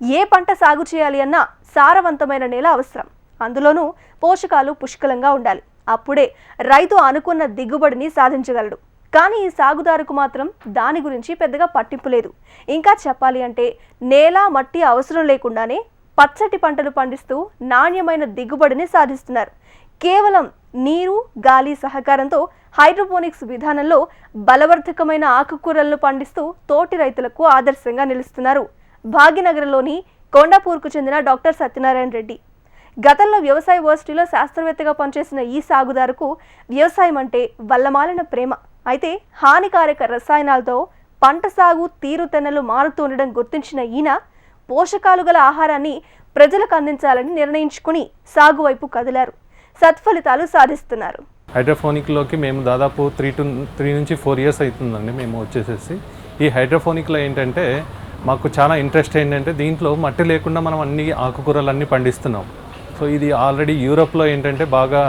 ఏ పంట సాగు చేయాలి అన్నా సారవంతమైన నేల అవసరం. అందులోనూ పోషకాలు పుష్కలంగా ఉండాలి. అప్పుడే రైతు అనుకున్న దిగుబడిని సాధించగలడు. కానీ ఈ సాగుదారుకు మాత్రం దాని గురించి పెద్దగా పట్టింపు లేదు. ఇంకా చెప్పాలి అంటే నేల మట్టి అవసరం లేకుండానే పచ్చటి పంటలు పండిస్తూ నాణ్యమైన దిగుబడిని సాధిస్తున్నారు. కేవలం నీరు గాలి సహకారంతో హైడ్రోపోనిక్స్ విధానంలో బలవర్ధకమైన ఆకుకూరలను పండిస్తూ తోటి రైతులకు ఆదర్శంగా నిలుస్తున్నారు. భాగ్యనగరంలోని కొండాపూర్కు చెందిన డాక్టర్ సత్యనారాయణ రెడ్డి. గతంలో వ్యవసాయ యూనివర్సిటీలో శాస్త్రవేత్తగా పనిచేసిన ఈ సాగుదారుకు వ్యవసాయం అంటే వల్లమాలిన ప్రేమ. అయితే హానికారక రసాయనాలతో పంట సాగు తీరుతెన్నలు మారుతూ ఉండడం గుర్తించిన ఈయన పోషకాలు గల ఆహారాన్ని ప్రజలకు అందించాలని నిర్ణయించుకుని సాగు వైపు కదిలారు. సత్ఫలితాలు సాధిస్తున్నారు. హైడ్రోఫోనిక్లోకి మేము దాదాపు త్రీ టు త్రీ నుంచి ఫోర్ ఇయర్స్ అవుతుందండి మేము వచ్చేసేసి. ఈ హైడ్రోఫోనిక్లో ఏంటంటే మాకు చాలా ఇంట్రెస్ట్ ఏంటంటే దీంట్లో మట్టి లేకుండా మనం అన్ని ఆకుకూరలు అన్నీ పండిస్తున్నాం. సో ఇది ఆల్రెడీ యూరోప్లో ఏంటంటే బాగా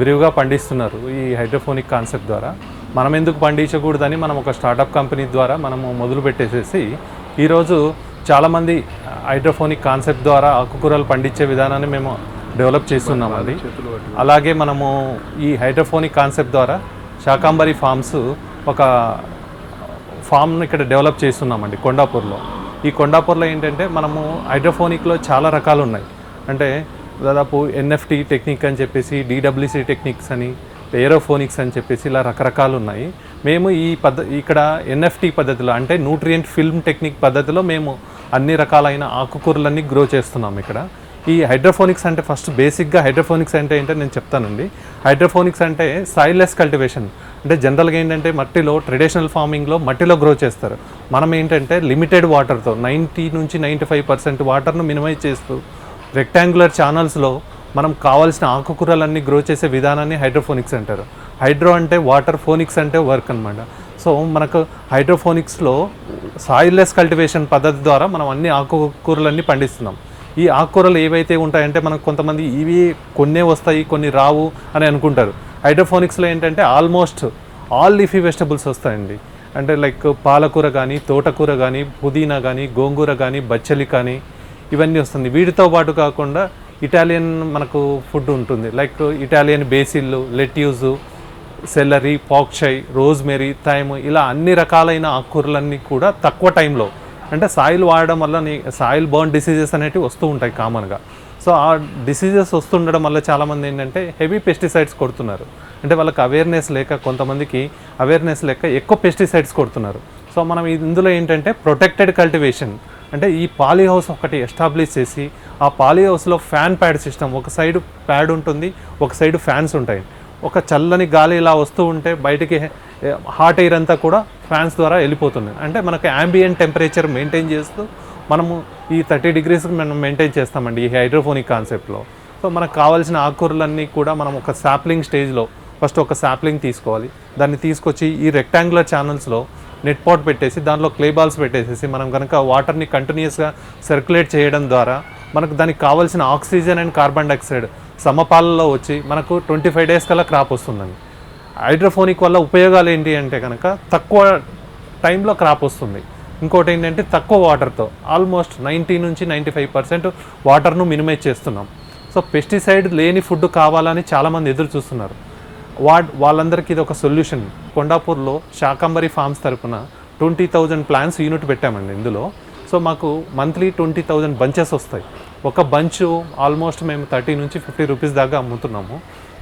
విరివిగా పండిస్తున్నారు ఈ హైడ్రోఫోనిక్ కాన్సెప్ట్ ద్వారా. మనం ఎందుకు పండించకూడదని మనం ఒక స్టార్టప్ కంపెనీ ద్వారా మనము మొదలు పెట్టేసేసి ఈరోజు చాలామంది హైడ్రోఫోనిక్ కాన్సెప్ట్ ద్వారా ఆకుకూరలు పండించే విధానాన్ని మేము డెవలప్ చేస్తున్నాం అది. అలాగే మనము ఈ హైడ్రోఫోనిక్ కాన్సెప్ట్ ద్వారా శాకాంబరి ఫార్మ్స్ ఒక ఫామ్ను ఇక్కడ డెవలప్ చేస్తున్నామండి కొండాపూర్లో. ఈ కొండాపూర్లో ఏంటంటే మనము హైడ్రోఫోనిక్లో చాలా రకాలు ఉన్నాయి అంటే దాదాపు ఎన్ఎఫ్టి టెక్నిక్ అని చెప్పేసి డిడబ్ల్యూసి టెక్నిక్స్ అని ఏరోఫోనిక్స్ అని చెప్పేసి ఇలా రకరకాలు ఉన్నాయి మేము ఈ పద్ధ ఇక్కడ ఎన్ఎఫ్టి పద్ధతిలో అంటే న్యూట్రియంట్ ఫిల్మ్ టెక్నిక్ పద్ధతిలో మేము అన్ని రకాలైన ఆకుకూరలన్నీ గ్రో చేస్తున్నాం ఇక్కడ. ఈ హైడ్రోఫోనిక్స్ అంటే ఫస్ట్ బేసిక్గా హైడ్రోఫోనిక్స్ అంటే ఏంటో నేను చెప్తానండి. హైడ్రోఫోనిక్స్ అంటే సాయిల్లెస్ కల్టివేషన్. అంటే జనరల్గా ఏంటంటే మట్టిలో ట్రెడిషనల్ ఫార్మింగ్లో మట్టిలో గ్రో చేస్తారు. మనం ఏంటంటే లిమిటెడ్ వాటర్తో నైంటీ నుంచి నైంటీ ఫైవ్ పర్సెంట్ వాటర్ను మినిమైజ్ చేస్తూ రెక్టాంగులర్ ఛానల్స్లో మనం కావాల్సిన ఆకుకూరలన్నీ గ్రో చేసే విధానాన్ని హైడ్రోఫోనిక్స్ అంటారు. హైడ్రో అంటే వాటర్ ఫోనిక్స్ అంటే వర్క్ అనమాట సో మనకు హైడ్రోఫోనిక్స్లో సాయిల్లెస్ కల్టివేషన్ పద్ధతి ద్వారా మనం అన్ని ఆకుకూరలన్నీ పండిస్తున్నాం. ఈ ఆకుకూరలు ఏవైతే ఉంటాయంటే మనకు కొంతమంది ఇవి కొన్నే వస్తాయి కొన్ని రావు అని అనుకుంటారు. హైడ్రోఫోనిక్స్లో ఏంటంటే ఆల్మోస్ట్ ఆల్ లీఫీ వెజిటబుల్స్ వస్తాయండి. అంటే లైక్ పాలకూర కానీ తోటకూర కానీ పుదీనా కానీ గోంగూర కానీ బచ్చలి కానీ ఇవన్నీ వస్తుంది. వీటితో పాటు కాకుండా ఇటాలియన్ మనకు ఫుడ్ ఉంటుంది. Like Italian బేసిల్లు lettuce celery pak choi rosemary thyme ఇలా అన్ని రకాలైన ఆకుకూరలన్నీ కూడా తక్కువ టైంలో అంటే సాయిల్ వాడడం వల్ల నీ సాయిల్ బర్న్ డిసీజెస్ అనేటివి వస్తూ ఉంటాయి కామన్గా సో ఆ డిసీజెస్ వస్తుండడం వల్ల చాలామంది ఏంటంటే హెవీ పెస్టిసైడ్స్ కొడుతున్నారు. అంటే వాళ్ళకి అవేర్నెస్ లేక కొంతమందికి అవేర్నెస్ లేక ఎక్కువ పెస్టిసైడ్స్ కొడుతున్నారు. సో మనం ఇందులో ఏంటంటే ప్రొటెక్టెడ్ కల్టివేషన్ అంటే ఈ పాలీ హౌస్ ఒకటి ఎస్టాబ్లిష్ చేసి ఆ పాలీ హౌస్లో ఫ్యాన్ ప్యాడ్ సిస్టమ్ ఒక సైడ్ ప్యాడ్ ఉంటుంది ఒక సైడ్ ఫ్యాన్స్ ఉంటాయి. ఒక చల్లని గాలి ఇలా వస్తూ ఉంటే బయటికి హాట్ ఎయిర్ అంతా కూడా ఫ్యాన్స్ ద్వారా వెళ్ళిపోతుంది. అంటే మనకి యాంబియంట్ టెంపరేచర్ మెయింటైన్ చేస్తూ మనము ఈ థర్టీ డిగ్రీస్ మనం మెయింటైన్ చేస్తామండి ఈ హైడ్రోఫోనిక్ కాన్సెప్ట్లో. సో మనకు కావాల్సిన ఆకుకూరలన్నీ కూడా మనం ఒక శాప్లింగ్ స్టేజ్లో ఫస్ట్ ఒక శాప్లింగ్ తీసుకోవాలి. దాన్ని తీసుకొచ్చి ఈ రెక్టాంగులర్ ఛానల్స్లో నెట్ పాట్ పెట్టేసి దాంట్లో క్లే బాల్స్ పెట్టేసేసి మనం కనుక వాటర్ని కంటిన్యూస్గా సర్క్యులేట్ చేయడం ద్వారా మనకు దానికి కావాల్సిన ఆక్సిజన్ అండ్ కార్బన్ డైఆక్సైడ్ సమపాలలో వచ్చి మనకు ట్వంటీ ఫైవ్ డేస్ కల్లా క్రాప్ వస్తుందండి. హైడ్రోఫోనిక్ వల్ల ఉపయోగాలు ఏంటి అంటే కనుక తక్కువ టైంలో క్రాప్ వస్తుంది. ఇంకోటి ఏంటంటే తక్కువ వాటర్తో ఆల్మోస్ట్ నైంటీ నుంచి నైంటీ ఫైవ్ పర్సెంట్ వాటర్ను మినిమైజ్ చేస్తున్నాం. సో పెస్టిసైడ్ లేని ఫుడ్ కావాలని చాలామంది ఎదురు చూస్తున్నారు. వా వాళ్ళందరికీ ఇది ఒక సొల్యూషన్. కొండాపూర్లో శాకంబరి ఫార్మ్స్ తరపున ట్వంటీ థౌజండ్ ప్లాన్స్ యూనిట్ పెట్టామండి ఇందులో. సో మాకు మంత్లీ ట్వంటీ థౌజండ్ బంచెస్ వస్తాయి. ఒక బంచ్ ఆల్మోస్ట్ మేము థర్టీ నుంచి ఫిఫ్టీ రూపీస్ దాకా అమ్ముతున్నాము.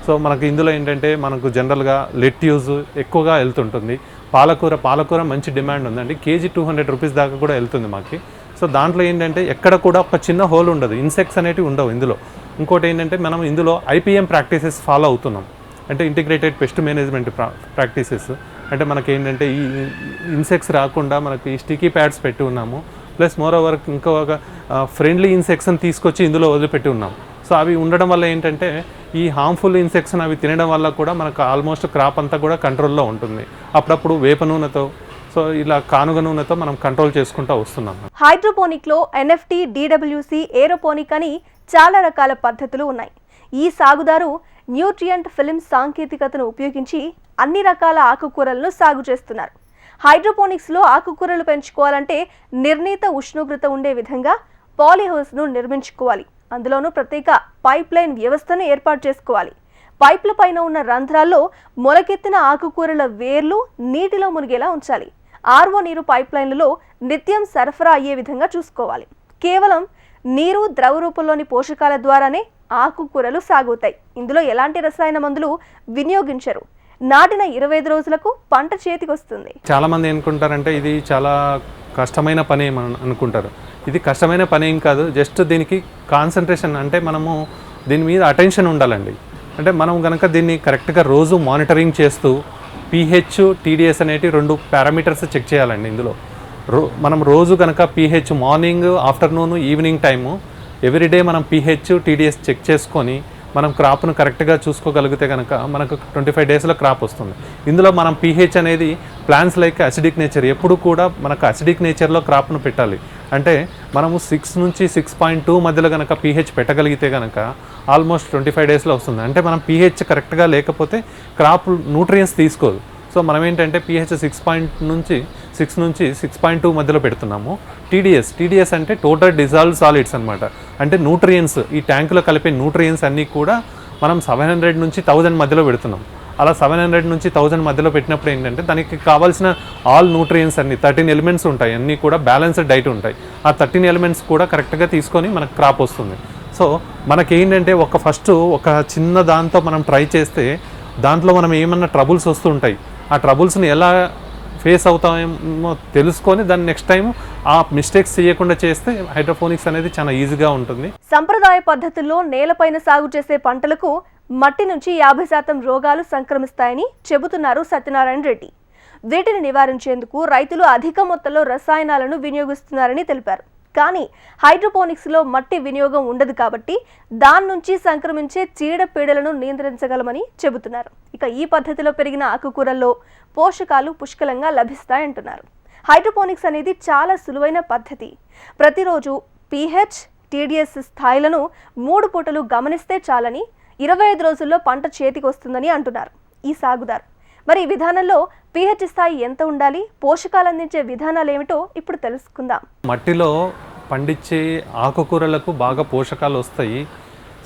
సో మనకు ఇందులో ఏంటంటే మనకు జనరల్గా లెట్ యూజ్ ఎక్కువగా వెళ్తుంటుంది. పాలకూర పాలకూర మంచి డిమాండ్ ఉందండి. కేజీ టూ హండ్రెడ్ రూపీస్ దాకా కూడా వెళ్తుంది మాకు. సో దాంట్లో ఏంటంటే ఎక్కడ కూడా ఒక చిన్న హోల్ ఉండదు. ఇన్సెక్ట్స్ అనేటివి ఉండవు ఇందులో. ఇంకోటి ఏంటంటే మనం ఇందులో ఐపీఎం ప్రాక్టీసెస్ ఫాలో అవుతున్నాం. అంటే ఇంటిగ్రేటెడ్ పెస్ట్ మేనేజ్మెంట్ ప్రాక్టీసెస్. అంటే మనకి ఏంటంటే ఈ ఇన్సెక్ట్స్ రాకుండా మనకి స్టికీ ప్యాడ్స్ పెట్టి ఉన్నాము. ప్లస్ మోర్ ఓవర్ ఇంకో ఒక ఫ్రెండ్లీ ఇన్సెక్షన్ తీసుకొచ్చి ఇందులో వదిలిపెట్టి ఉన్నాం. సో అవి ఉండడం వల్ల ఏంటంటే ఈ హార్మ్ఫుల్ ఇన్సెక్షన్ అవి తినడం వల్ల కూడా మనకు ఆల్మోస్ట్ క్రాప్ అంతా కూడా కంట్రోల్లో ఉంటుంది. అప్పుడప్పుడు వేప నూనెతో సో ఇలా కానుగ నూనెతో మనం కంట్రోల్ చేసుకుంటూ వస్తున్నాం. హైడ్రోపోనిక్లో ఎన్ఎఫ్టీ డిడబ్ల్యూసి ఏరోపోనిక్ అని చాలా రకాల పద్ధతులు ఉన్నాయి. ఈ సాగుదారు న్యూట్రియంట్ ఫిల్మ్ సాంకేతికతను ఉపయోగించి అన్ని రకాల ఆకుకూరలను సాగు చేస్తున్నారు. హైడ్రోపోనిక్స్లో ఆకుకూరలు పెంచుకోవాలంటే నిర్ణీత ఉష్ణోగ్రత ఉండే విధంగా పాలీహౌస్ను నిర్మించుకోవాలి. అందులోనూ ప్రత్యేక పైప్ లైన్ వ్యవస్థను ఏర్పాటు చేసుకోవాలి. పైప్ల పైన ఉన్న రంధ్రాల్లో మొలకెత్తిన ఆకుకూరల వేర్లు నీటిలో మునిగేలా ఉంచాలి. ఆర్వో నీరు పైప్ లైన్లలో నిత్యం సరఫరా అయ్యే విధంగా చూసుకోవాలి. కేవలం నీరు ద్రవ రూపంలోని పోషకాల ద్వారానే ఆకుకూరలు సాగుతాయి. ఇందులో ఎలాంటి రసాయన మందులు వినియోగించరు? నాటిన ఇరవై ఐదు రోజులకు పంట చేతికొస్తుంది. చాలా మంది అనుకుంటారంటే ఇది చాలా కష్టమైన పని అనుకుంటారు. ఇది కష్టమైన పని ఏం కాదు జస్ట్ దీనికి కాన్సన్ట్రేషన్ అంటే మనము దీని మీద అటెన్షన్ ఉండాలండి. అంటే మనం కనుక దీన్ని కరెక్ట్గా రోజు మానిటరింగ్ చేస్తూ పీహెచ్ టీడీఎస్ అనేటి రెండు పారామీటర్స్ చెక్ చేయాలండి ఇందులో. రో మనం రోజు కనుక pH morning afternoon evening time everyday మనం పీహెచ్ టీడీఎస్ చెక్ చేసుకొని మనం క్రాప్ను కరెక్ట్గా చూసుకోగలిగితే కనుక మనకు ట్వంటీ ఫైవ్ డేస్లో క్రాప్ వస్తుంది. ఇందులో మనం పీహెచ్ అనేది ప్లాన్స్ లైక్ అసిడిక్ నేచర్ ఎప్పుడు కూడా మనకు అసిడిక్ నేచర్లో క్రాప్ను పెట్టాలి. అంటే మనము సిక్స్ నుంచి సిక్స్ పాయింట్ టూ మధ్యలో కనుక పీహెచ్ పెట్టగలిగితే కనుక ఆల్మోస్ట్ ట్వంటీ ఫైవ్ డేస్లో వస్తుంది. అంటే మనం పీహెచ్ కరెక్ట్గా లేకపోతే క్రాప్ న్యూట్రియన్స్ తీసుకోదు. సో మనం ఏంటంటే పిహెచ్ సిక్స్ పాయింట్ నుంచి సిక్స్ నుంచి సిక్స్ పాయింట్ టూ మధ్యలో పెడుతున్నాము. టీడీఎస్ టీడీఎస్ అంటే టోటల్ డిజాల్వ్ సాలిడ్స్ అనమాట అంటే న్యూట్రియన్స్ ఈ ట్యాంకులో కలిపే న్యూట్రియన్స్ అన్నీ కూడా మనం సెవెన్ హండ్రెడ్ నుంచి థౌజండ్ మధ్యలో పెడుతున్నాం. అలా సెవెన్ హండ్రెడ్ నుంచి థౌజండ్ మధ్యలో పెట్టినప్పుడు ఏంటంటే దానికి కావాల్సిన ఆల్ న్యూట్రియన్స్ అన్ని థర్టీన్ ఎలిమెంట్స్ ఉంటాయి. అన్నీ కూడా బ్యాలెన్స్డ్ డైట్ ఉంటాయి. ఆ థర్టీన్ ఎలిమెంట్స్ కూడా కరెక్ట్గా తీసుకొని మనకు క్రాప్ వస్తుంది. సో మనకేంటంటే ఒక ఫస్ట్ ఒక చిన్న దాంతో మనం ట్రై చేస్తే దాంట్లో మనం ఏమన్నా ట్రబుల్స్ వస్తుంటాయి. ఆ ట్రబుల్స్ని ఎలా ఫేస్ అవుతామేమో తెలుసుకొని దాన్ని నెక్స్ట్ టైం ఆ మిస్టేక్స్ చేయకుండా చేస్తే హైడ్రోఫోనిక్స్ అనేది చాలా ఈజీగా ఉంటుంది. సంప్రదాయ పద్ధతుల్లో నేలపైన సాగు చేసే పంటలకు మట్టి నుంచి యాభై శాతం రోగాలు సంక్రమిస్తాయని చెబుతున్నారు సత్యనారాయణ రెడ్డి. వీటిని నివారించేందుకు రైతులు అధిక మొత్తంలో రసాయనాలను వినియోగిస్తున్నారని తెలిపారు. కానీ హైడ్రోపోనిక్స్లో మట్టి వినియోగం ఉండదు కాబట్టి దాని నుంచి సంక్రమించే చీడపీడలను నియంత్రించగలమని చెబుతున్నారు. ఇక ఈ పద్ధతిలో పెరిగిన ఆకుకూరల్లో పోషకాలు పుష్కలంగా లభిస్తాయంటున్నారు. హైడ్రోపోనిక్స్ అనేది చాలా సులువైన పద్ధతి. ప్రతిరోజు పీహెచ్ టీడీఎస్ స్థాయిలను మూడు పూటలు గమనిస్తే చాలని ఇరవై ఐదు రోజుల్లో పంట చేతికి వస్తుందని అంటున్నారు. ఈ సాగుదారు మరి ఈ విధానంలో పీహెచ్ స్థాయి ఎంత ఉండాలి? పోషకాలు అందించే విధానాలు ఏమిటో ఇప్పుడు తెలుసుకుందాం. మట్టిలో పండించే ఆకుకూరలకు బాగా పోషకాలు వస్తాయి.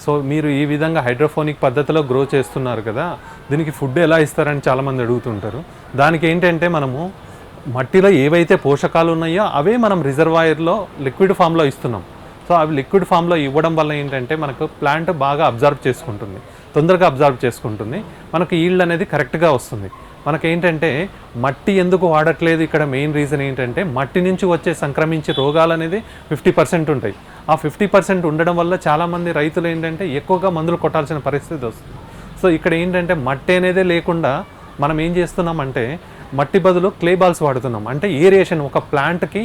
సో మీరు ఈ విధంగా హైడ్రోఫోనిక్ పద్ధతిలో గ్రో చేస్తున్నారు కదా దీనికి ఫుడ్ ఎలా ఇస్తారని చాలామంది అడుగుతుంటారు. దానికి ఏంటంటే మనము మట్టిలో ఏవైతే పోషకాలు ఉన్నాయో అవే మనం రిజర్వాయర్లో లిక్విడ్ ఫామ్లో ఇస్తున్నాం. సో అవి లిక్విడ్ ఫామ్లో ఇవ్వడం వల్ల ఏంటంటే మనకు ప్లాంట్ బాగా అబ్జర్వ్ చేసుకుంటుంది. తొందరగా అబ్జర్వ్ చేసుకుంటుంది. మనకు ఈల్డ్ అనేది కరెక్ట్గా వస్తుంది. మనకేంటంటే మట్టి ఎందుకు వాడట్లేదు? ఇక్కడ మెయిన్ రీజన్ ఏంటంటే మట్టి నుంచి వచ్చే సంక్రమించే రోగాలు అనేది ఫిఫ్టీ పర్సెంట్ ఉంటాయి. ఆ ఫిఫ్టీ పర్సెంట్ ఉండడం వల్ల చాలామంది రైతులు ఏంటంటే ఎక్కువగా మందులు కొట్టాల్సిన పరిస్థితి వస్తుంది. సో ఇక్కడ ఏంటంటే మట్టి అనేదే లేకుండా మనం ఏం చేస్తున్నామంటే మట్టి బదులు క్లే బాల్స్ వాడుతున్నాం. అంటే ఏరియేషన్ ఒక ప్లాంట్కి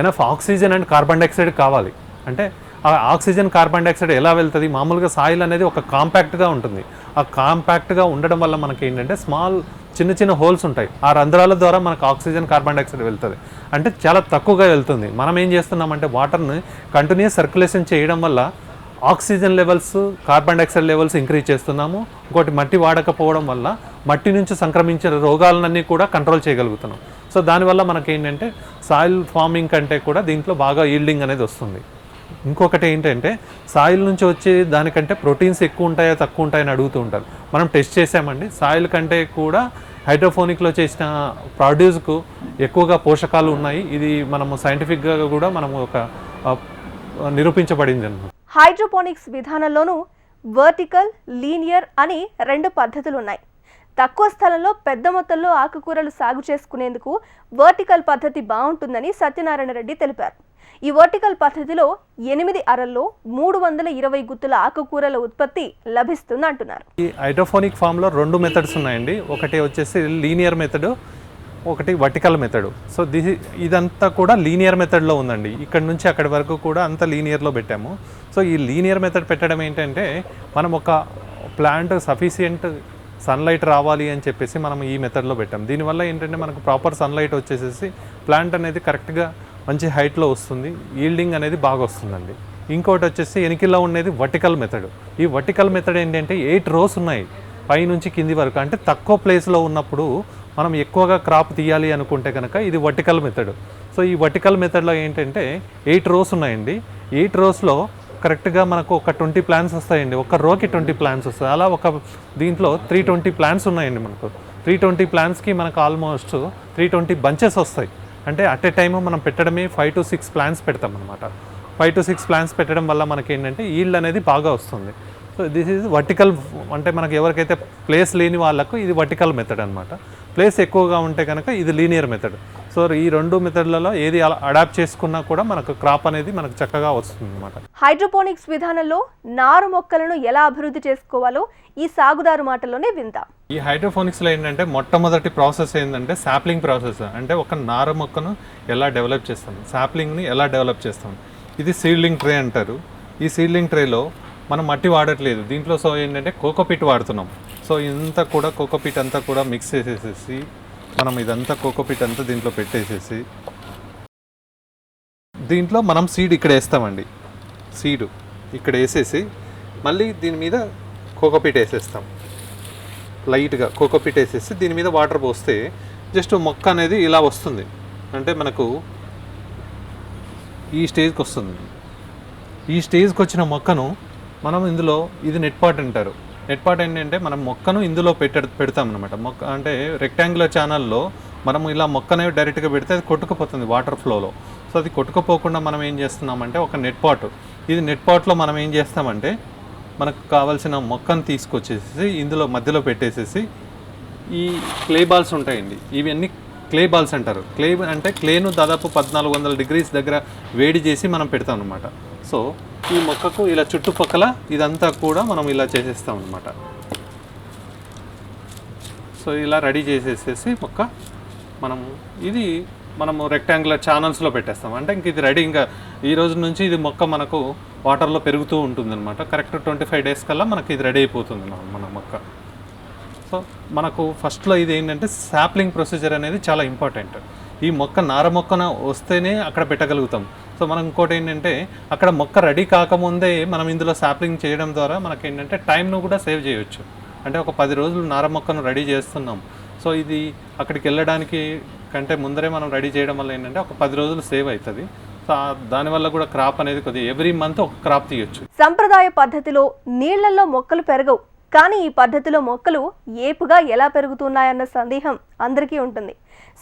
enough oxygen and carbon dioxide కావాలి. అంటే ఆ ఆక్సిజన్ కార్బన్ డైఆక్సైడ్ ఎలా వెళ్తుంది? మామూలుగా సాయిల్ అనేది ఒక కాంపాక్ట్గా ఉంటుంది. ఆ కాంపాక్ట్గా ఉండడం వల్ల మనకి ఏంటంటే స్మాల్ చిన్న చిన్న హోల్స్ ఉంటాయి. ఆ రంధ్రాల ద్వారా మనకు ఆక్సిజన్ కార్బన్ డైఆక్సైడ్ వెళ్తుంది. అంటే చాలా తక్కువగా వెళ్తుంది. మనం ఏం చేస్తున్నామంటే వాటర్ని కంటిన్యూస్ సర్క్యులేషన్ చేయడం వల్ల oxygen levels carbon dioxide levels increase చేస్తున్నాము. ఇంకోటి మట్టి వాడకపోవడం వల్ల మట్టి నుంచి సంక్రమించిన రోగాలన్నీ కూడా కంట్రోల్ చేయగలుగుతున్నాం. సో దానివల్ల మనకి ఏంటంటే సాయిల్ ఫార్మింగ్ కంటే కూడా దీంట్లో బాగా ఈల్డింగ్ అనేది వస్తుంది. ఇంకొకటి ఏంటంటే సాయిల్ నుంచి వచ్చే దానికంటే ప్రోటీన్స్ ఎక్కువ ఉంటాయా తక్కువ ఉంటాయని అడుగుతూ ఉంటారు. మనం టెస్ట్ చేసామండి. సాయిల్ కంటే కూడా హైడ్రోఫోనిక్లో చేసిన ప్రొడ్యూస్కు ఎక్కువగా పోషకాలు ఉన్నాయి. ఇది మనము సైంటిఫిక్గా కూడా మనము ఒక నిరూపించబడింది అన్నమాట. హైడ్రోపోనిక్స్ విధానంలోనూ వర్టికల్ లీనియర్ అని రెండు పద్ధతులు ఉన్నాయి తక్కువ స్థలంలో పెద్ద మొత్తంలో ఆకుకూరలు సాగు చేసుకునేందుకు వర్టికల్ పద్ధతి బాగుంటుందని సత్యనారాయణ రెడ్డి తెలిపారు. ఈ వర్టికల్ పద్ధతిలో ఎనిమిది అరల్లో మూడు వందల ఇరవై గుత్తుల ఆకుకూరల ఉత్పత్తి లభిస్తుంది అంటున్నారు. ఈ హైడ్రోఫోనిక్ ఫామ్లో రెండు మెథడ్స్ ఉన్నాయండి. ఒకటి వచ్చేసి లీనియర్ మెథడ్ ఒకటి వర్టికల్ మెథడ్ సో దిస్ ఇదంతా కూడా లీనియర్ మెథడ్లో ఉందండి. ఇక్కడ నుంచి అక్కడి వరకు కూడా అంత లీనియర్లో పెట్టాము. సో ఈ లీనియర్ మెథడ్ పెట్టడం ఏంటంటే మనం ఒక ప్లాంట్ సఫిషియంట్ సన్లైట్ రావాలి అని చెప్పేసి మనం ఈ మెథడ్లో పెట్టాం. దీనివల్ల ఏంటంటే మనకు ప్రాపర్ సన్లైట్ వచ్చేసేసి ప్లాంట్ అనేది కరెక్ట్గా మంచి హైట్లో వస్తుంది. ఈల్డింగ్ అనేది బాగా వస్తుందండి. ఇంకోటి వచ్చేసి వెనికిల్లో ఉండేది వర్టికల్ మెథడ్. ఈ వర్టికల్ మెథడ్ ఏంటంటే ఎయిట్ రోస్ ఉన్నాయి. పై నుంచి కింది వరకు. అంటే తక్కువ ప్లేస్లో ఉన్నప్పుడు మనం ఎక్కువగా క్రాప్ తీయాలి అనుకుంటే కనుక ఇది వర్టికల్ మెథడ్. సో ఈ వర్టికల్ మెథడ్లో ఏంటంటే ఎయిట్ రోస్ ఉన్నాయండి. ఎయిట్ రోస్లో కరెక్ట్గా మనకు ఒక ట్వంటీ ప్లాన్స్ వస్తాయండి. ఒక రోకి ట్వంటీ ప్లాన్స్ వస్తాయి. అలా ఒక దీంట్లో త్రీ ట్వంటీ ప్లాన్స్ ఉన్నాయండి మనకు. త్రీ ట్వంటీ ప్లాన్స్కి మనకు ఆల్మోస్ట్ త్రీ ట్వంటీ బంచెస్ వస్తాయి. అంటే అట్ ఏ టైమ్ మనం పెట్టడమే ఫైవ్ టు సిక్స్ ప్లాన్స్ పెడతాం అనమాట ఫైవ్ టు సిక్స్ ప్లాన్స్ పెట్టడం వల్ల మనకి ఏంటంటే ఈల్డ్ అనేది బాగా వస్తుంది. సో దిస్ ఈజ్ వర్టికల్ అంటే మనకి ఎవరికైతే ప్లేస్ లేని వాళ్ళకు ఇది వర్టికల్ మెథడ్ అనమాట ప్లేస్ ఎక్కువగా ఉంటే కనుక ఇది లీనియర్ మెథడ్ సో ఈ రెండు మెథడ్లలో ఏది అడాప్ట్ చేసుకున్నా కూడా మనకు క్రాప్ అనేది మనకు చక్కగా వస్తుంది అనమాట హైడ్రోపోనిక్స్ విధానంలో నారు మొక్కలను ఎలా అభివృద్ధి చేసుకోవాలో ఈ సాగుదారు మాటల్లోనే విందాం. ఈ హైడ్రోఫోనిక్స్లో ఏంటంటే మొట్టమొదటి ప్రాసెస్ ఏంటంటే సాప్లింగ్ ప్రాసెస్. అంటే ఒక నార మొక్కను ఎలా డెవలప్ చేస్తాం? సాప్లింగ్ని ఎలా డెవలప్ చేస్తాం? ఇది సీడ్లింగ్ ట్రే అంటారు. ఈ సీడ్లింగ్ ట్రేలో మనం మట్టి వాడట్లేదు. దీంట్లో సో ఏంటంటే కోకోపిట్ వాడుతున్నాం. సో ఇదంతా కూడా కోకోపిట్ అంతా కూడా మిక్స్ చేసేసేసి మనం ఇదంతా కోకోపిట్ అంతా దీంట్లో పెట్టేసేసి దీంట్లో మనం సీడ్ ఇక్కడ వేస్తామండి. సీడు ఇక్కడ వేసేసి మళ్ళీ దీని మీద కోకోపిట్ వేసేస్తాం. లైట్గా కోకోపిట్ వేసేసి దీని మీద వాటర్ పోస్తే జస్ట్ మొక్క అనేది ఇలా వస్తుంది. అంటే మనకు ఈ స్టేజ్కి వస్తుంది. ఈ స్టేజ్కి వచ్చిన మొక్కను మనం ఇందులో ఇది నెట్ పాట్ అంటారు. నెట్ పాట్ ఏంటంటే మనం మొక్కను ఇందులో పెట్ట పెడతాం అనమాట మొక్క అంటే రెక్టాంగులర్ ఛానల్లో మనం ఇలా మొక్కనే డైరెక్ట్గా పెడితే అది కొట్టుకుపోతుంది వాటర్ ఫ్లోలో సో అది కొట్టుకుపోకుండా మనం ఏం చేస్తున్నామంటే ఒక నెట్ పాట్ ఇది నెట్ పాట్లో మనం ఏం చేస్తామంటే మనకు కావాల్సిన మొక్కను తీసుకొచ్చేసి ఇందులో మధ్యలో పెట్టేసేసి ఈ క్లే బాల్స్ ఉంటాయండి. ఇవన్నీ క్లే బాల్స్ అంటారు. క్లే అంటే క్లేను దాదాపు పద్నాలుగు వందల డిగ్రీస్ దగ్గర వేడి చేసి మనం పెడతాం అనమాట సో ఈ మొక్కకు ఇలా చుట్టుపక్కల ఇదంతా కూడా మనం ఇలా చేసేస్తాం అనమాట సో ఇలా రెడీ చేసేసేసి మొక్క మనం ఇది మనము రెక్టాంగులర్ ఛానల్స్లో పెట్టేస్తాం. అంటే ఇంక ఇది రెడీ ఇంకా ఈ రోజు నుంచి ఇది మొక్క మనకు వాటర్లో పెరుగుతూ ఉంటుంది అనమాట కరెక్ట్ ట్వంటీ ఫైవ్ డేస్ కల్లా మనకి ఇది రెడీ అయిపోతుంది మన మొక్క. సో మనకు ఫస్ట్లో ఇది ఏంటంటే శాప్లింగ్ ప్రొసీజర్ అనేది చాలా ఇంపార్టెంట్. ఈ మొక్క నార మొక్కన వస్తేనే అక్కడ పెట్టగలుగుతాం. సో మనం ఇంకోటి ఏంటంటే అక్కడ మొక్క రెడీ కాకముందే మనం ఇందులో శాప్లింగ్ చేయడం ద్వారా మనకి ఏంటంటే టైంను కూడా సేవ్ చేయొచ్చు. అంటే ఒక పది రోజులు నార మొక్కను రెడీ చేస్తున్నాం. సో ఇది అక్కడికి వెళ్ళడానికి కంటే ముందరే మనం రెడీ చేయడం వల్ల ఏంటంటే ఒక పది రోజులు సేవ్ అవుతుంది సో దానివల్ల కూడా క్రాప్ అనేది కొద్దిగా ఎవ్రీ మంత్ ఒక క్రాప్ తీయొచ్చు. సంప్రదాయ పద్ధతిలో నీళ్ళలో మొక్కలు పెరగవు. కానీ ఈ పద్ధతిలో మొక్కలు ఏపుగా ఎలా పెరుగుతున్నాయన్న సందేహం అందరికీ ఉంటుంది.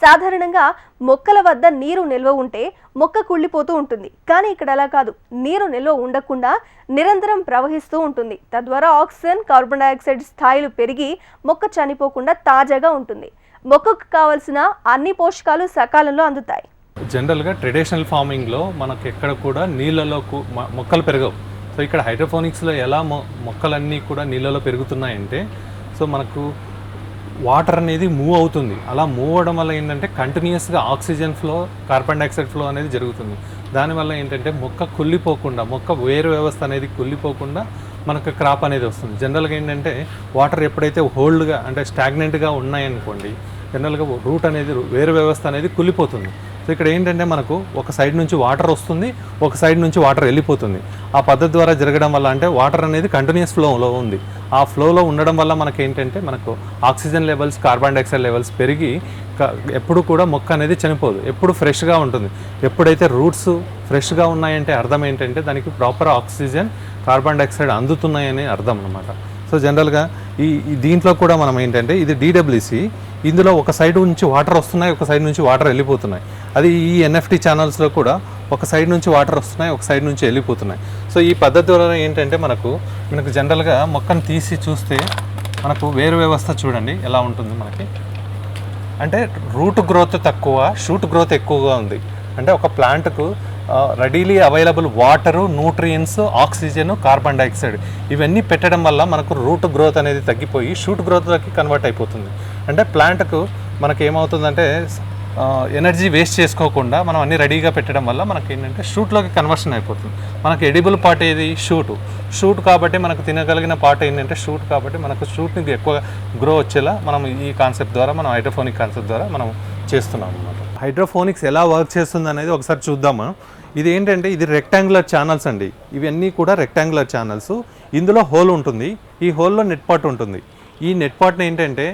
సాధారణంగా మొక్కల వద్ద నీరు నిల్వ ఉంటే మొక్క కుళ్ళిపోతూ ఉంటుంది. కానీ ఇక్కడ అలా కాదు. నీరు నిల్వ ఉండకుండా నిరంతరం ప్రవహిస్తూ ఉంటుంది. తద్వారా ఆక్సిజన్ కార్బన్ డైఆక్సైడ్ స్థాయిలు పెరిగి మొక్క చనిపోకుండా తాజాగా ఉంటుంది. మొక్కకు కావలసిన అన్ని పోషకాలు సకాలంలో అందుతాయి. జనరల్గా ట్రెడిషనల్ ఫార్మింగ్లో మనకు ఎక్కడ కూడా నీళ్ళలో మొక్కలు పెరగవు. సో ఇక్కడ హైడ్రోఫోనిక్స్లో ఎలా మొ మొక్కలన్నీ కూడా నీళ్ళలో పెరుగుతున్నాయంటే సో మనకు వాటర్ అనేది మూవ్ అవుతుంది. అలా మూవ్ అవడం వల్ల ఏంటంటే కంటిన్యూస్గా oxygen flow carbon dioxide flow అనేది జరుగుతుంది. దానివల్ల ఏంటంటే మొక్క కుళ్ళిపోకుండా మొక్క వేరు వ్యవస్థ అనేది కుళ్ళిపోకుండా మనకు క్రాప్ అనేది వస్తుంది. జనరల్గా ఏంటంటే వాటర్ ఎప్పుడైతే హోల్డ్గా అంటే స్టాగ్నెంట్గా ఉన్నాయనుకోండి జనరల్గా రూట్ అనేది వేరు వ్యవస్థ అనేది కుళ్ళిపోతుంది. సో ఇక్కడ ఏంటంటే మనకు ఒక సైడ్ నుంచి వాటర్ వస్తుంది ఒక సైడ్ నుంచి వాటర్ వెళ్ళిపోతుంది. ఆ పద్ధతి ద్వారా జరగడం వల్ల అంటే వాటర్ అనేది కంటిన్యూస్ ఫ్లోలో ఉంది. ఆ ఫ్లోలో ఉండడం వల్ల మనకి ఏంటంటే మనకు oxygen levels carbon dioxide levels పెరిగి ఎప్పుడు కూడా మొక్క అనేది చనిపోదు. ఎప్పుడు ఫ్రెష్గా ఉంటుంది. ఎప్పుడైతే రూట్స్ ఫ్రెష్గా ఉన్నాయంటే అర్థం ఏంటంటే దానికి ప్రాపర్ ఆక్సిజన్ కార్బన్ డైఆక్సైడ్ అందుతున్నాయని అర్థం అనమాట సో జనరల్గా ఈ దీంట్లో కూడా మనం ఏంటంటే ఇది డీడబ్ల్యూసి ఇందులో ఒక సైడ్ నుంచి వాటర్ వస్తున్నాయి ఒక సైడ్ నుంచి వాటర్ వెళ్ళిపోతున్నాయి. అది ఈ ఎన్ఎఫ్టీ ఛానల్స్లో కూడా ఒక సైడ్ నుంచి వాటర్ వస్తున్నాయి ఒక సైడ్ నుంచి వెళ్ళిపోతున్నాయి. సో ఈ పద్ధతి ద్వారా ఏంటంటే మనకు మనకు జనరల్గా మొక్కను తీసి చూస్తే మనకు వేరు వ్యవస్థ చూడండి ఎలా ఉంటుంది మనకి. అంటే రూట్ గ్రోత్ తక్కువ షూట్ గ్రోత్ ఎక్కువగా ఉంది. అంటే ఒక ప్లాంట్కు readily available water nutrients oxygen carbon dioxide ఇవన్నీ పెట్టడం వల్ల మనకు రూట్ గ్రోత్ అనేది తగ్గిపోయి షూట్ గ్రోత్లోకి కన్వర్ట్ అయిపోతుంది. అంటే ప్లాంట్కు మనకి ఏమవుతుందంటే ఎనర్జీ వేస్ట్ చేసుకోకుండా మనం అన్ని రెడీగా పెట్టడం వల్ల మనకి ఏంటంటే షూట్లోకి కన్వర్షన్ అయిపోతుంది. మనకి ఎడిబుల్ పార్ట్ ఏది? షూట్ షూట్ కాబట్టి మనకు తినగలిగిన పార్ట్ ఏంటంటే షూట్ కాబట్టి మనకు షూట్ని ఎక్కువ గ్రో వచ్చేలా మనం ఈ కాన్సెప్ట్ ద్వారా మనం హైడ్రోఫోనిక్ కాన్సెప్ట్ ద్వారా మనం చేస్తున్నాం అనమాట హైడ్రోఫోనిక్స్ ఎలా వర్క్ చేస్తుంది అనేది ఒకసారి చూద్దాము ఇది ఏంటంటే ఇది రెక్టాంగులర్ ఛానల్స్ అండి. ఇవన్నీ కూడా రెక్టాంగులర్ ఛానల్స్ ఇందులో హోల్ ఉంటుంది. ఈ హోల్లో నెట్ పార్ట్ ఉంటుంది. ఈ నెట్పాట్ని ఏంటంటే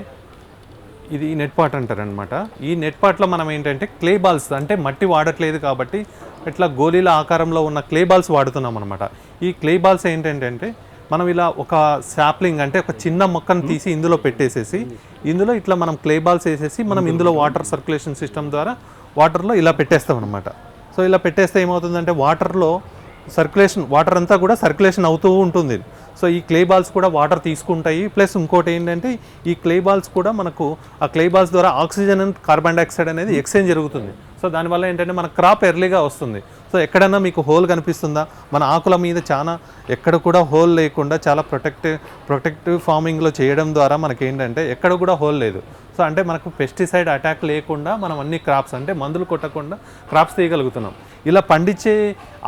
ఇది నెట్ పాట్ అంటారనమాట ఈ నెట్ పార్ట్లో మనం ఏంటంటే క్లే బాల్స్ అంటే మట్టి వాడట్లేదు కాబట్టి ఇట్లా గోళీల ఆకారంలో ఉన్న క్లే బాల్స్ వాడుతున్నాం అనమాట ఈ క్లే బాల్స్ ఏంటంటే మనం ఇలా ఒక శాప్లింగ్ అంటే ఒక చిన్న మొక్కను తీసి ఇందులో పెట్టేసేసి ఇందులో ఇట్లా మనం క్లే బాల్స్ వేసేసి మనం ఇందులో వాటర్ సర్క్యులేషన్ సిస్టమ్ ద్వారా వాటర్లో ఇలా పెట్టేస్తాం అనమాట సో ఇలా పెట్టేస్తే ఏమవుతుందంటే వాటర్లో సర్క్యులేషన్ వాటర్ అంతా కూడా సర్క్యులేషన్ అవుతూ ఉంటుంది. సో ఈ క్లే బాల్స్ కూడా వాటర్ తీసుకుంటాయి. ప్లస్ ఇంకోటి ఏంటంటే ఈ క్లే బాల్స్ కూడా మనకు ఆ క్లే బాల్స్ ద్వారా ఆక్సిజన్ అండ్ కార్బన్ డైఆక్సైడ్ అనేది ఎక్స్చేంజ్ జరుగుతుంది. సో దానివల్ల ఏంటంటే మన క్రాప్ ఎర్లీగా వస్తుంది. సో ఎక్కడన్నా మీకు హోల్ కనిపిస్తుందా? మన ఆకుల మీద చాలా ఎక్కడ కూడా హోల్ లేకుండా చాలా ప్రొటెక్టివ్ ప్రొటెక్టివ్ ఫార్మింగ్లో చేయడం ద్వారా మనకి ఏంటంటే ఎక్కడ కూడా హోల్ లేదు. సో అంటే మనకు పెస్టిసైడ్ అటాక్ లేకుండా మనం అన్ని క్రాప్స్ అంటే మందులు కొట్టకుండా క్రాప్స్ తీయగలుగుతున్నాం. ఇలా పండించే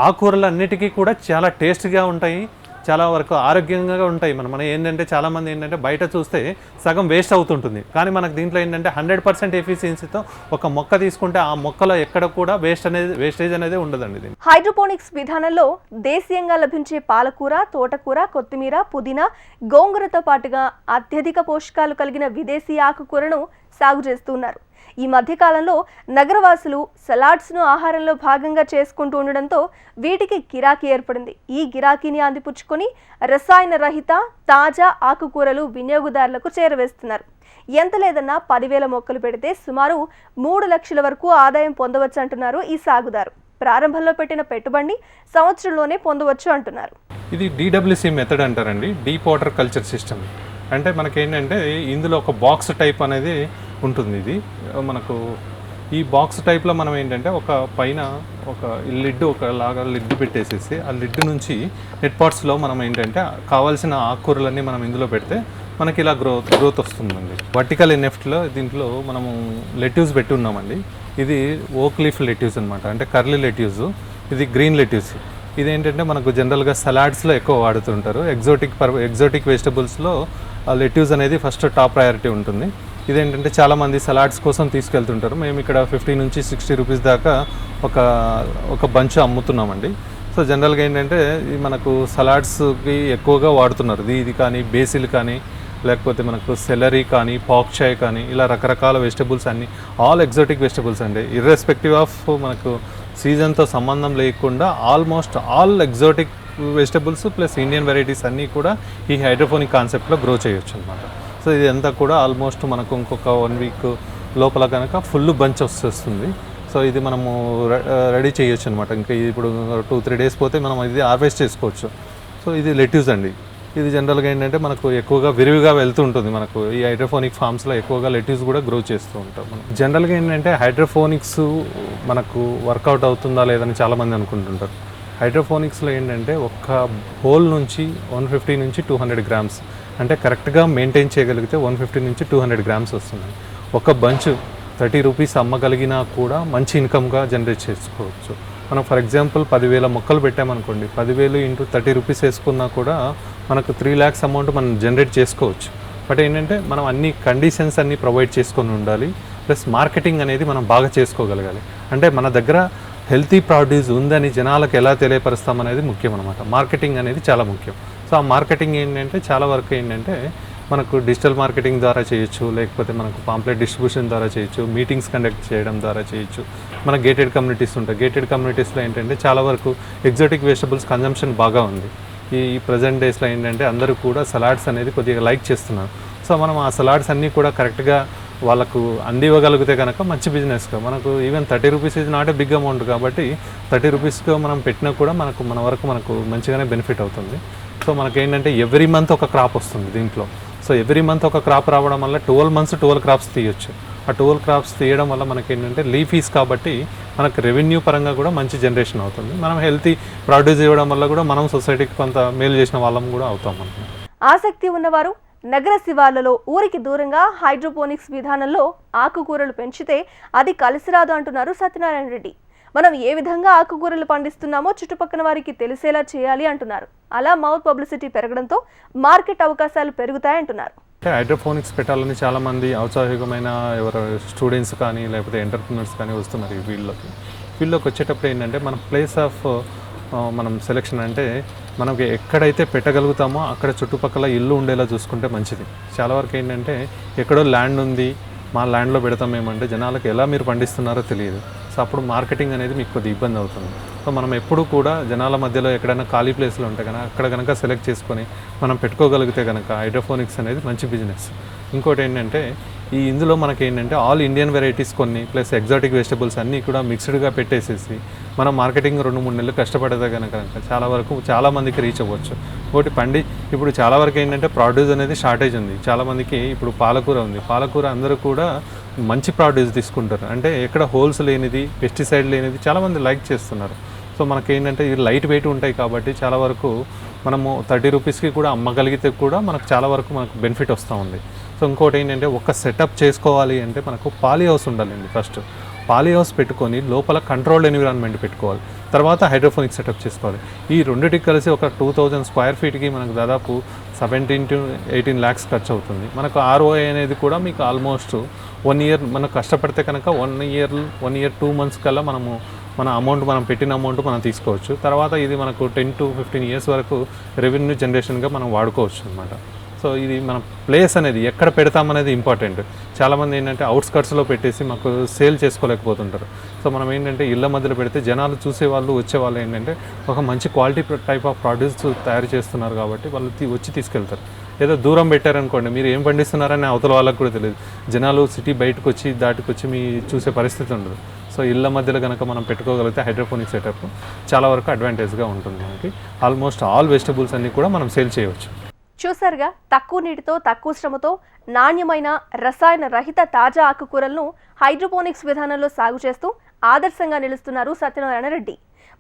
ఆకుకూరలు అన్నిటికీ కూడా చాలా టేస్ట్గా ఉంటాయి. చాలా వరకు ఆరోగ్యంగా ఉంటాయి మనం. మనం ఏంటంటే చాలామంది ఏంటంటే బయట చూస్తే సగం వేస్ట్ అవుతుంటుంది. కానీ మనకు దీంట్లో ఏంటంటే హండ్రెడ్ పర్సెంట్ ఎఫిషియన్సీతో ఒక మొక్క తీసుకుంటే ఆ మొక్కలో ఎక్కడ కూడా వేస్ట్ అనేది వేస్టేజ్ అనేది ఉండదండి హైడ్రోపోనిక్స్ విధానంలో దేశీయంగా లభించే పాలకూర తోటకూర కొత్తిమీర పుదీనా గోంగూరతో పాటుగా అత్యధిక పోషకాలు కలిగిన విదేశీ ఆకుకూరను సాగు చేస్తున్నారు ఈ మధ్యకాలంలో నగరవాసులు సలాడ్స్ను ఆహారంలో భాగంగా చేసుకుంటూ ఉండడంతో వీటికి గిరాకీ ఏర్పడింది. ఈ గిరాకీని అందిపుచ్చుకొని రసాయన రహిత తాజా ఆకుకూరలు వినియోగదారులకు చేరవేస్తున్నారు. ఎంత లేదన్నా పదివేల మొక్కలు పెడితే సుమారు మూడు లక్షల వరకు ఆదాయం పొందవచ్చు అంటున్నారు ఈ సాగుదారు. ప్రారంభంలో పెట్టిన పెట్టుబడిని సంవత్సరంలోనే పొందవచ్చు అంటున్నారు. ఇది డిడబ్ల్యూసి మెథడ్ అంటారండి డీప్ వాటర్ కల్చర్ సిస్టమ్. అంటే మనకేంటంటే ఇందులో ఒక బాక్స్ టైప్ అనేది ఉంటుంది ఇది. మనకు ఈ బాక్స్ టైప్లో మనం ఏంటంటే ఒక పైన ఒక లిడ్ ఒకలాగా లిడ్ పెట్టేసేసి ఆ లిడ్ నుంచి నెట్ పాట్స్లో మనం ఏంటంటే కావాల్సిన ఆకుకూరలన్నీ మనం ఇందులో పెడితే మనకి ఇలా గ్రోత్ గ్రోత్ వస్తుందండి. వర్టికల్ ఎన్ఎఫ్ట్లో దీంట్లో మనము లెట్యూస్ పెట్టి ఉన్నామండి. ఇది ఓక్ లీఫ్ లెట్యూస్ అనమాట అంటే కర్లీ లెట్యూస్ ఇది గ్రీన్ లెట్యూస్. ఇదేంటంటే మనకు జనరల్గా సలాడ్స్లో ఎక్కువ వాడుతుంటారు. ఎగ్జోటిక్ పర్ ఎగ్జోటిక్ వెజిటబుల్స్లో లెట్యూస్ అనేది ఫస్ట్ టాప్ ప్రయారిటీ ఉంటుంది. ఇదేంటంటే చాలామంది సలాడ్స్ కోసం తీసుకెళ్తుంటారు. మేము ఇక్కడ ఫిఫ్టీ నుంచి సిక్స్టీ రూపీస్ దాకా ఒక ఒక బంచ్ అమ్ముతున్నామండి. సో జనరల్గా ఏంటంటే ఇది మనకు సలాడ్స్కి ఎక్కువగా వాడుతున్నారు. ఇది కానీ బేసిల్ కానీ లేకపోతే మనకు సెలరీ కానీ పాక్చాయ్ కానీ ఇలా రకరకాల వెజిటబుల్స్ అన్ని ఆల్ ఎగ్జాటిక్ వెజిటబుల్స్ అండి. ఇర్రెస్పెక్టివ్ ఆఫ్ మనకు సీజన్తో సంబంధం లేకుండా almost all exotic vegetables plus Indian varieties అన్నీ కూడా ఈ హైడ్రోఫోనిక్ కాన్సెప్ట్లో గ్రో చేయొచ్చు అనమాట సో ఇది అంతా కూడా ఆల్మోస్ట్ మనకు ఇంకొక వన్ వీక్ లోపల కనుక ఫుల్ బంచ్ వస్తుంది సో ఇది మనము రెడీ చేయొచ్చు అనమాట ఇంకా ఇప్పుడు టూ త్రీ డేస్ పోతే మనం ఇది హార్వెస్ట్ చేసుకోవచ్చు. సో ఇది లెట్యూస్ అండి. ఇది జనరల్గా ఏంటంటే మనకు ఎక్కువగా విరివిగా వెళ్తూ ఉంటుంది మనకు. ఈ హైడ్రోఫోనిక్ ఫార్మ్స్లో ఎక్కువగా లెట్యూస్ కూడా గ్రో చేస్తూ ఉంటాం మనం. జనరల్గా ఏంటంటే హైడ్రోఫోనిక్స్ మనకు వర్కౌట్ అవుతుందా లేదని చాలామంది అనుకుంటుంటారు. హైడ్రోఫోనిక్స్లో ఏంటంటే ఒక్క హోల్ నుంచి వన్ ఫిఫ్టీ నుంచి టూ హండ్రెడ్ గ్రామ్స్ అంటే కరెక్ట్గా మెయింటైన్ చేయగలిగితే వన్ ఫిఫ్టీ నుంచి టూ హండ్రెడ్ గ్రామ్స్ వస్తుంది ఒక బంచ్ థర్టీ రూపీస్ అమ్మగలిగినా కూడా మంచి ఇన్కమ్గా జనరేట్ చేసుకోవచ్చు. మనం ఫర్ ఎగ్జాంపుల్ పదివేల మొక్కలు పెట్టామనుకోండి పదివేలు ఇంటూ థర్టీ రూపీస్ వేసుకున్నా కూడా మనకు త్రీ ల్యాక్స్ అమౌంట్ మనం జనరేట్ చేసుకోవచ్చు. బట్ ఏంటంటే మనం అన్ని కండిషన్స్ అన్నీ ప్రొవైడ్ చేసుకొని ఉండాలి ప్లస్ మార్కెటింగ్ అనేది మనం బాగా చేసుకోగలగాలి. అంటే మన దగ్గర హెల్తీ ప్రాడ్యూస్ ఉందని జనాలకు ఎలా తెలియపరుస్తామనేది ముఖ్యం అనమాట మార్కెటింగ్ అనేది చాలా ముఖ్యం. సో ఆ మార్కెటింగ్ ఏంటంటే చాలా వరకు ఏంటంటే మనకు డిజిటల్ మార్కెటింగ్ ద్వారా చేయొచ్చు లేకపోతే మనకు పాంప్లెట్ డిస్ట్రిబ్యూషన్ ద్వారా చేయొచ్చు మీటింగ్స్ కండక్ట్ చేయడం ద్వారా చేయొచ్చు. మన గేటెడ్ కమ్యూనిటీస్ ఉంటాయి. గేటెడ్ కమ్యూనిటీస్లో ఏంటంటే చాలా వరకు ఎగ్జాటిక్ వెజిటబుల్స్ కన్జంప్షన్ బాగా ఉంది. ఈ ప్రజెంట్ డేస్లో ఏంటంటే అందరూ కూడా సలాడ్స్ అనేది కొద్దిగా లైక్ చేస్తున్నారు. సో మనం ఆ సలాడ్స్ అన్నీ కూడా కరెక్ట్గా వాళ్ళకు అందివ్వగలిగితే కనుక మంచి బిజినెస్గా మనకు ఈవెన్ థర్టీ రూపీస్ ఇది నాట్ ఏ బిగ్ అమౌంట్ కాబట్టి థర్టీ రూపీస్గా మనం పెట్టినా కూడా మనకు మన వరకు మనకు మంచిగానే బెనిఫిట్ అవుతుంది. సో మనకి ఏంటంటే ఎవ్రీ మంత్ ఒక క్రాప్ వస్తుంది దీంట్లో. సో ఎవ్రీ మంత్ ఒక క్రాప్ రావడం వల్ల ట్వెల్వ్ మంత్స్ ట్వెల్వ్ క్రాప్స్ తీయొచ్చు. ఆ ట్వెల్వ్ క్రాప్స్ తీయడం వల్ల మనకి ఏంటంటే లీఫీస్ కాబట్టి మనకు రెవెన్యూ పరంగా కూడా మంచి జనరేషన్ అవుతుంది. మనం హెల్తీ ప్రొడ్యూస్ ఇవ్వడం వల్ల కూడా మనం సొసైటీకి కొంత మేలు చేసిన వాళ్ళం కూడా అవుతాం మనం ఆసక్తి ఉన్నవారు నగర శివార్లలో ఊరికి దూరంగా హైడ్రోపోనిక్స్ విధానంలో ఆకుకూరలు పెంచితే అది కలిసిరాదు అంటున్నారు సత్యనారాయణ రెడ్డి. మనం ఏ విధంగా ఆకుకూరలు పండిస్తున్నామో చుట్టుపక్కల వారికి తెలిసేలా చేయాలి అంటున్నారు. అలా మౌత్ పబ్లిసిటీ పెరగడంతో మార్కెట్ అవకాశాలు పెరుగుతాయంటున్నారు. అంటే హైడ్రోఫోనిక్స్ పెట్టాలని చాలామంది ఔత్సాహికమైన ఎవరు స్టూడెంట్స్ కానీ లేకపోతే ఎంటర్ప్రినర్స్ కానీ వస్తున్నారు ఈ ఫీల్డ్లోకి. ఫీల్డ్లోకి వచ్చేటప్పుడు ఏంటంటే మన ప్లేస్ ఆఫ్ మనం సెలెక్షన్ అంటే మనకి ఎక్కడైతే పెట్టగలుగుతామో అక్కడ చుట్టుపక్కల ఇల్లు ఉండేలా చూసుకుంటే మంచిది. చాలా వరకు ఏంటంటే ఎక్కడో ల్యాండ్ ఉంది మా ల్యాండ్లో పెడతాం ఏమంటే జనాలకు ఎలా మీరు పండిస్తున్నారో తెలియదు. సో అప్పుడు మార్కెటింగ్ అనేది మీకు కొద్దిగా ఇబ్బంది అవుతుంది. సో మనం ఎప్పుడు కూడా జనాల మధ్యలో ఎక్కడైనా ఖాళీ ప్లేస్లు ఉంటే కనుక అక్కడ కనుక సెలెక్ట్ చేసుకొని మనం పెట్టుకోగలిగితే కనుక హైడ్రోఫోనిక్స్ అనేది మంచి బిజినెస్. ఇంకోటి ఏంటంటే ఈ ఇందులో మనకి ఏంటంటే ఆల్ ఇండియన్ వెరైటీస్ కొన్ని ప్లస్ ఎగ్జాటిక్ వెజిటబుల్స్ అన్నీ కూడా మిక్స్డ్గా పెట్టేసేసి మనం మార్కెటింగ్ రెండు మూడు నెలలు కష్టపడితే కనుక చాలా వరకు చాలా మందికి రీచ్ అవ్వచ్చు. ఒకటి పండి ఇప్పుడు చాలా వరకు ఏంటంటే ప్రాడ్యూస్ అనేది షార్టేజ్ ఉంది. చాలా మందికి ఇప్పుడు పాలకూర ఉంది. పాలకూర అందరూ కూడా మంచి ప్రాడ్యూస్ తీసుకుంటారు. అంటే ఎక్కడ హోల్స్ లేనిది పెస్టిసైడ్ లేనిది చాలామంది లైక్ చేస్తున్నారు. సో మనకి ఏంటంటే ఇవి లైట్ వెయిట్ ఉంటాయి కాబట్టి చాలా వరకు మనము థర్టీ రూపీస్కి కూడా అమ్మగలిగితే కూడా మనకు చాలా వరకు మనకు బెనిఫిట్ వస్తూ ఉంది. సో ఇంకోటి ఏంటంటే ఒక సెటప్ చేసుకోవాలి అంటే మనకు పాలీ హౌస్ ఉండాలండి ఫస్ట్ పాలీ హౌస్ పెట్టుకొని లోపల కంట్రోల్డ్ ఎన్విరాన్మెంట్ పెట్టుకోవాలి. తర్వాత హైడ్రోఫోనిక్ సెటప్ చేసుకోవాలి. ఈ రెండింటికి కలిసి ఒక టూ థౌజండ్ స్క్వేర్ ఫీట్కి మనకు దాదాపు సెవెంటీన్ టు ఎయిటీన్ ల్యాక్స్ ఖర్చు అవుతుంది. మనకు ఆర్ఓఐ అనేది కూడా మీకు ఆల్మోస్ట్ వన్ ఇయర్ మనం కష్టపడితే కనుక one year one year two months కల్లా మనము మన అమౌంట్ మనం పెట్టిన అమౌంట్ మనం తీసుకోవచ్చు. తర్వాత ఇది మనకు టెన్ టు ఫిఫ్టీన్ ఇయర్స్ వరకు రెవెన్యూ జనరేషన్గా మనం వాడుకోవచ్చు అనమాట సో ఇది మన ప్లేస్ అనేది ఎక్కడ పెడతామనేది ఇంపార్టెంట్ చాలామంది ఏంటంటే అవుట్స్కట్స్లో పెట్టేసి మాకు సేల్ చేసుకోలేకపోతుంటారు. సో మనం ఏంటంటే ఇళ్ళ మధ్యలో పెడితే జనాలు చూసేవాళ్ళు వచ్చేవాళ్ళు వచ్చే వాళ్ళు ఏంటంటే ఒక మంచి క్వాలిటీ టైప్ ఆఫ్ ప్రొడ్యూస్ తయారు చేస్తున్నారు కాబట్టి వాళ్ళు వచ్చి తీసుకెళ్తారు. ఏదో దూరం పెట్టారనుకోండి మీరు ఏం పండిస్తున్నారని అవతల వాళ్ళకి కూడా తెలియదు. జనాలు సిటీ బయటకు వచ్చి దాటికొచ్చి మీ చూసే పరిస్థితి ఉండదు. సో ఇళ్ళ మధ్యలో కనుక మనం పెట్టుకోగలిగితే హైడ్రోపోనిక్ సెటప్ చాలా వరకు అడ్వాంటేజ్గా ఉంటుంది మనకి. ఆల్మోస్ట్ ఆల్ వెజిటబుల్స్ అన్నీ కూడా మనం సేల్ చేయవచ్చు. చూసారుగా తక్కువ నీటితో తక్కువ శ్రమతో నాణ్యమైన రసాయన రహిత తాజా ఆకుకూరలను హైడ్రోపోనిక్స్ విధానంలో సాగు చేస్తూ ఆదర్శంగా నిలుస్తున్నారు సత్యనారాయణ రెడ్డి.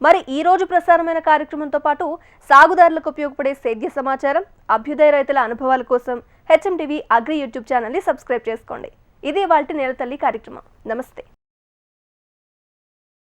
మరి ఈ రోజు ప్రసారమైన కార్యక్రమంతో పాటు సాగుదారులకు ఉపయోగపడే సేద్య సమాచారం అభ్యుదయ రైతుల అనుభవాల కోసం హెచ్ఎం టీవీ అగ్రి యూట్యూబ్ ఛానల్ని సబ్స్క్రైబ్ చేసుకోండి. ఇదే వాళ్ళ నేలతల్లి కార్యక్రమం. నమస్తే.